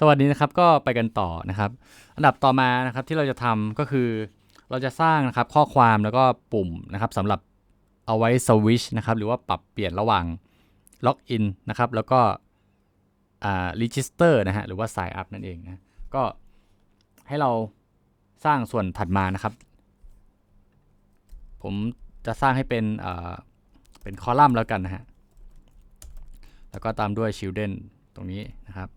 สวัสดีนะครับก็ไปกันต่อนะครับ อันดับต่อมานะครับที่เราจะทำก็คือเราจะสร้างนะครับข้อความแล้วก็ปุ่มนะครับสำหรับเอาไว้สวิชนะครับหรือว่าปรับเปลี่ยนระหว่างล็อกอินนะครับแล้วก็อ่า register นะฮะหรือว่า sign up นั่นเองนะก็ให้เราสร้างส่วนถัดมานะครับ ผมจะสร้างให้เป็นอ่าเป็นคอลัมน์แล้วกันนะฮะแล้วก็ตามด้วย children ตรงนี้นะครับ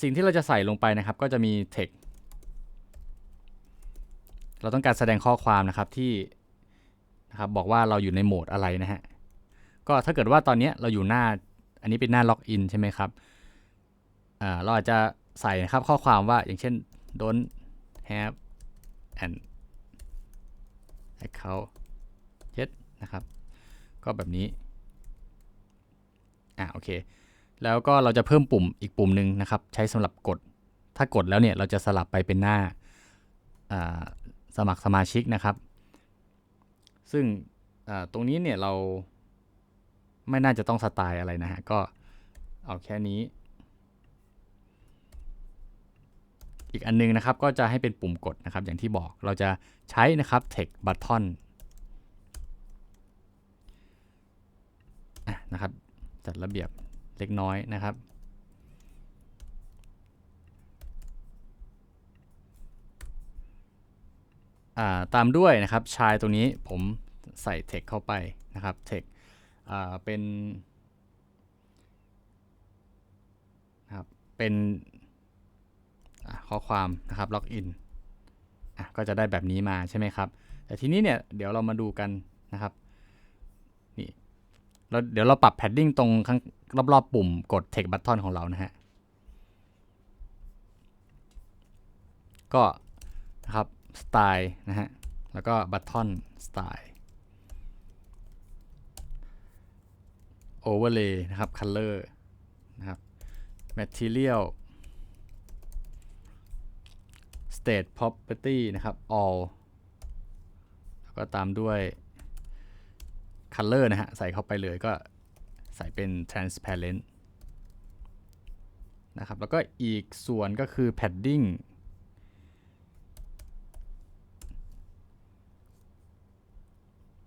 สิ่งที่เราจะใส่ลงไปนะครับ ก็จะมี text เราต้องการแสดงข้อความนะครับที่นะครับบอกว่าเราอยู่ในโหมดอะไรนะฮะก็ถ้าเกิดว่าตอนนี้เราอยู่หน้าอันนี้เป็นหน้าล็อกอินใช่ไหมครับอ่าเราอาจจะใส่นะครับข้อความว่าอย่างเช่น don't have an account yet นะครับ ก็แบบนี้ อ่าโอเค แล้วก็เราจะเพิ่มปุ่มอีกปุ่มหนึ่งนะครับ ใช้สำหรับกด ถ้ากดแล้วเนี่ยเราจะสลับไปเป็นหน้าสมัครสมาชิกนะครับ ซึ่งตรงนี้เนี่ยเราไม่น่าจะต้องสไตล์อะไรนะฮะ ก็เอาแค่นี้ อีกอันนึงนะครับก็จะให้เป็นปุ่มกดนะครับ อย่างที่บอกเราจะใช้นะครับ text button นะครับจัดระเบียบ เล็กน้อยนะครับ ตามด้วยนะครับชายตรงนี้ผมใส่ text เข้าไปนะครับ text เป็นนะครับเป็นข้อความนะครับล็อกอินก็จะได้แบบนี้มาใช่ไหมครับ แต่ทีนี้เนี่ยเดี๋ยวเรามาดูกันนะครับ เราเดี๋ยวเราปรับแพดดิ้งตรงข้างรอบๆปุ่มกด text button ของเรานะฮะ ก็นะครับสไตล์นะฮะ แล้วก็ button style overlay นะครับ color นะครับ material state property นะครับ all แล้วก็ตามด้วย color นะฮะ ใส่เข้าไปเลยก็ใส่เป็น transparent นะครับ แล้วก็อีกส่วนก็คือ padding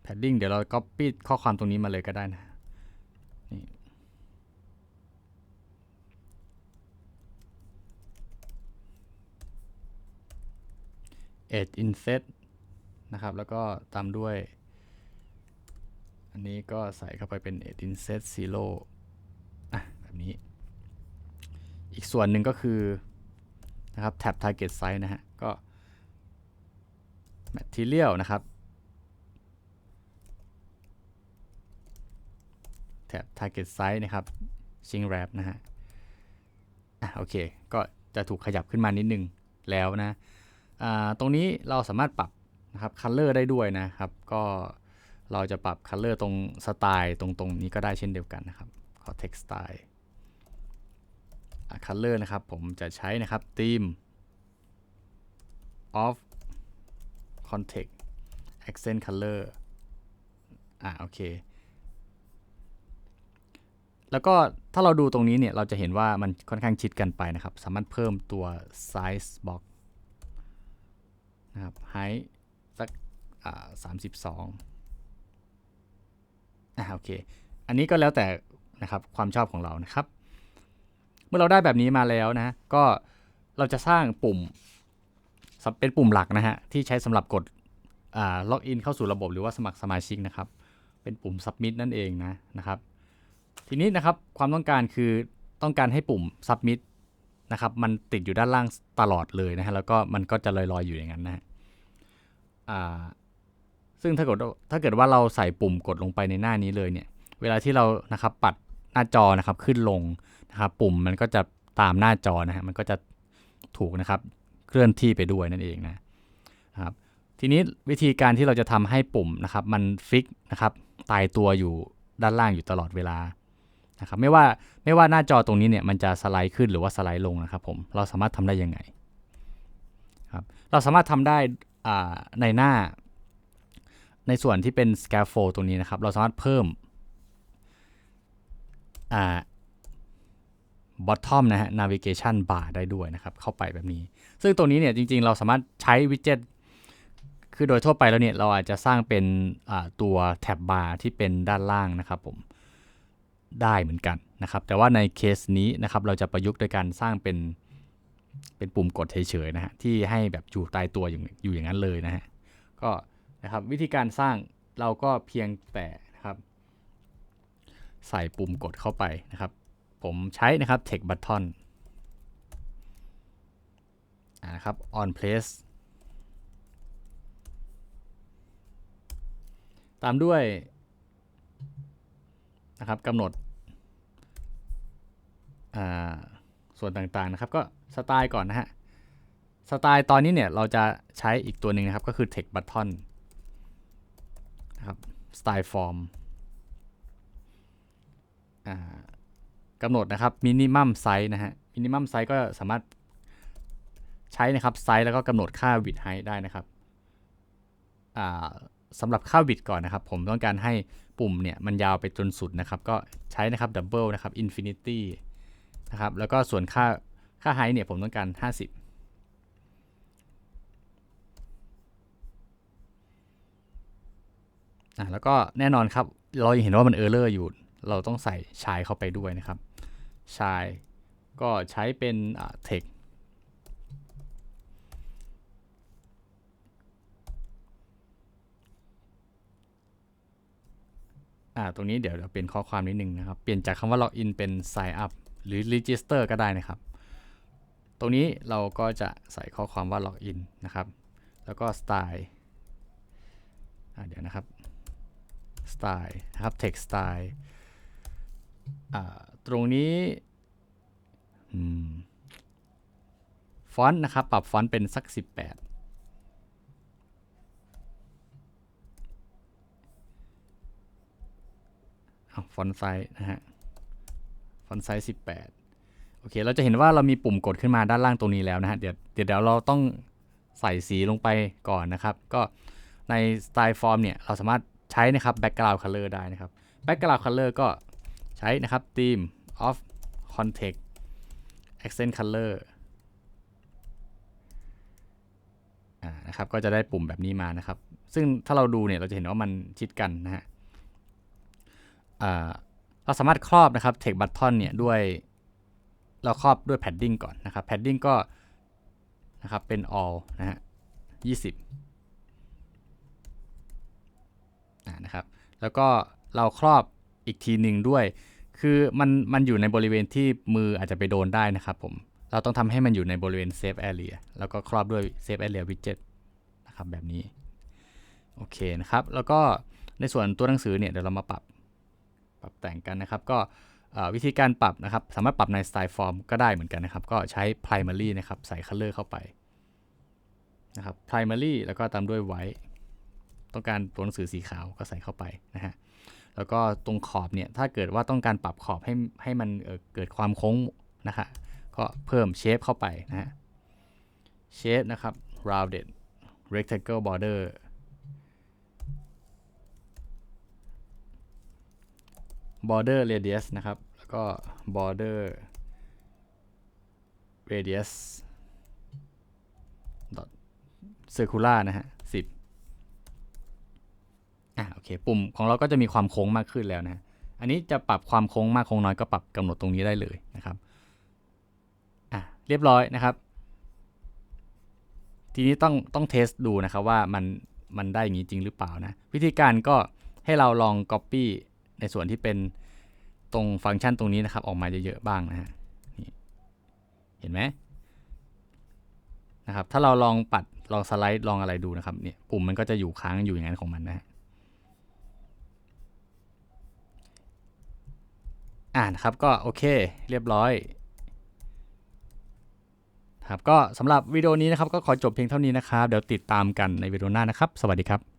padding เดี๋ยวเรา copy ข้อความตรงนี้มาเลยก็ได้นะนี่ edge inset นะครับ แล้วก็ตามด้วย นนี้ก็ใส่เข้าไปเป็น e d inset zero อะแบบนี้ อีกส่วนหนึ่งก็คือนะครับ tab target size นะฮะ ก็ material นะครับแท็บ target size นะครับ shrink wrap นะฮะ อะโอเค ก็จะถูกขยับขึ้นมานิดนึงแล้วนะ อ่า ตรงนี้เราสามารถปรับนะครับ color ได้ด้วยนะครับ ก็ เราจะปรับ color ตรงสไตล์ตรงตรงนี้ก็ได้เช่นเดียวกันนะครับ ขอ text style color นะครับ ผมจะใช้นะครับ theme of context accent color อ่าโอเคแล้วก็ถ้าเราดูตรงนี้เนี่ยเราจะเห็นว่ามันค่อนข้างชิดกันไปนะครับ สามารถเพิ่มตัว size box นะครับ height สักสามสิบสอง อ่าโอเค อันนี้ก็แล้วแต่นะครับความชอบของเรานะครับ เมื่อเราได้แบบนี้มาแล้วนะ ก็เราจะสร้างปุ่มเป็นปุ่มหลักนะฮะที่ใช้สำหรับกดล็อกอินเข้าสู่ระบบหรือว่าสมัครสมาชิกนะครับ เป็นปุ่ม submit นั่นเองนะนะครับ ทีนี้นะครับความต้องการคือต้องการให้ปุ่ม submit นะครับ มันติดอยู่ด้านล่างตลอดเลยนะฮะแล้วก็มันก็จะลอยๆอยู่อย่างนั้นนะฮะ ซึ่งถ้าเกิดถ้าเกิดว่าเราใส่ปุ่มกดลงไปในหน้านี้เลยเนี่ย เวลาที่เรานะครับปัดหน้าจอนะครับขึ้นลงนะครับปุ่มมันก็จะตามหน้าจอนะฮะมันก็จะถูกนะครับเคลื่อนที่ไปด้วยนั่นเองนะครับทีนี้วิธีการที่เราจะทำให้ปุ่มนะครับมันฟิกนะครับตายตัวอยู่ด้านล่างอยู่ตลอดเวลานะครับไม่ว่าไม่ว่าหน้าจอตรงนี้เนี่ยมันจะสไลด์ขึ้นหรือว่าสไลด์ลงนะครับผมเราสามารถทำได้ยังไงครับเราสามารถทำได้ในหน้า ในส่วนที่เป็น scaffold ตรงนี้นะครับ เราสามารถเพิ่ม bottom นะฮะ navigation bar ได้ด้วยนะครับ เข้าไปแบบนี้ ซึ่งตรงนี้เนี่ยจริงๆ เราสามารถใช้วิดเจ็ตคือโดยทั่วไปแล้วเนี่ย เราอาจจะสร้างเป็นตัวแท็บบาร์ที่เป็นด้านล่างนะครับผมได้เหมือนกันนะครับ แต่ว่าในเคสนี้นะครับ เราจะประยุกต์โดยการสร้างเป็นเป็นปุ่มกดเฉยๆนะฮะที่ให้แบบอยู่ตายตัวอยู่อยู่อย่างนั้นเลยนะฮะก็ นะครับ วิธีการสร้างเราก็เพียงแต่นะครับ ใส่ปุ่มกดเข้าไปนะครับ ผมใช้นะครับ text button นะครับ on place ตามด้วยนะครับกำหนดส่วนต่างๆนะครับก็สไตล์ก่อนนะฮะ สไตล์ตอนนี้เนี่ยเราจะใช้อีกตัวหนึ่งนะครับ ก็คือ text button นะครับ style form กำหนดนะครับ minimum size นะฮะ minimum size ก็สามารถใช้นะครับ size แล้วก็กำหนดค่า width height ได้นะครับสำหรับค่า width ก่อนนะครับ ผมต้องการให้ปุ่มเนี่ยมันยาวไปจนสุดนะครับ ก็ใช้นะครับ double นะครับ infinity นะครับแล้วก็ส่วนค่าค่า height เนี่ยผมต้องการ 50 อะแล้วก็แน่นอนครับ เราเห็นว่ามันเออร์เลอร์อยู่ เราต้องใส่ชายเข้าไปด้วยนะครับชายก็ใช้เป็น text อ่าตรงนี้เดี๋ยวเปลี่ยนข้อความนิดนึงนะครับ เปลี่ยนจากคำว่า login เป็น sign up หรือ register ก็ได้นะครับ ตรงนี้เราก็จะใส่ข้อความว่า login นะครับ แล้วก็ style อ่าเดี๋ยวนะครับ style นะครับ text style ตรงนี้ฟอนต์นะครับ ปรับฟอนต์เป็นสัก 18ฟอนต์ไซส์นะฮะ ฟอนต์ไซส์18 โอเค เราจะเห็นว่าเรามีปุ่มกดขึ้นมาด้านล่างตรงนี้แล้วนะฮะ เดี๋ยวเดี๋ยวเราต้องใส่สีลงไปก่อนนะครับ ก็ใน Style Form เนี่ย เราสามารถ ใช้นะครับ Background Color ได้นะครับ Background Color ก็ใช้นะครับ Theme of Context Accent Color อ่านะครับก็จะได้ปุ่มแบบนี้มานะครับ ซึ่งถ้าเราดูเนี่ยเราจะเห็นว่ามันชิดกันนะฮะเราสามารถครอบนะครับ text button เนี่ยด้วยเราครอบด้วย padding ก่อนนะครับ padding ก็นะครับเป็น all นะฮะ20 นะครับ แล้วก็เราครอบอีกทีหนึ่งด้วย คือมันมันอยู่ในบริเวณที่มืออาจจะไปโดนได้นะครับผม เราต้องทำให้มันอยู่ในบริเวณ save area แล้วก็ครอบด้วย save area widget นะครับแบบนี้ โอเคนะครับ แล้วก็ในส่วนตัวหนังสือเนี่ยเดี๋ยวเรามาปรับปรับแต่งกันนะครับ ก็วิธีการปรับนะครับ สามารถปรับใน Style Form ก็ได้เหมือนกันนะครับ ก็ใช้ Primary นะครับ ใส่ Color เข้าไปนะครับ Primary แล้วก็ตามด้วย White ต้องการตัวหนังสือสีขาวก็ใส่เข้าไปนะฮะแล้วก็ตรงขอบเนี่ยถ้าเกิดว่าต้องการปรับขอบให้ให้มันเเกิดความโค้งนะคะก็เพิ่ม Shape เข้าไปนะฮะ Shape นะครับ Rounded Rectangle Border border radius นะครับ แล้วก็ border radius dot circular นะฮะ10 อะโอเคปุ่มของเราก็จะมีความโค้งมากขึ้นแล้วนะอันนี้จะปรับความโค้งมากโค้งน้อยก็ปรับกำหนดตรงนี้ได้เลยนะครับอะเรียบร้อยนะครับ ทีนี้ต้องต้องเทสดูนะครับว่ามันมันได้อย่างนี้จริงหรือเปล่านะวิธีการก็ให้เราลอง Copy ในส่วนที่เป็นตรงฟังก์ชันตรงนี้นะครับ ออกมาเยอะๆบ้างนะฮะเห็นไหมนะครับถ้าเราลองปัดลองสไลด์ลองอะไรดูนะครับเนี่ยปุ่มมันก็จะอยู่ค้างอยู่อย่างนั้นของมันนะฮะ อ่านครับก็โอเคเรียบร้อยครับก็สำหรับวิดีโอนี้นะครับก็ขอจบเพียงเท่านี้นะครับ เดี๋ยวติดตามกันในวิดีโอหน้านะครับ สวัสดีครับ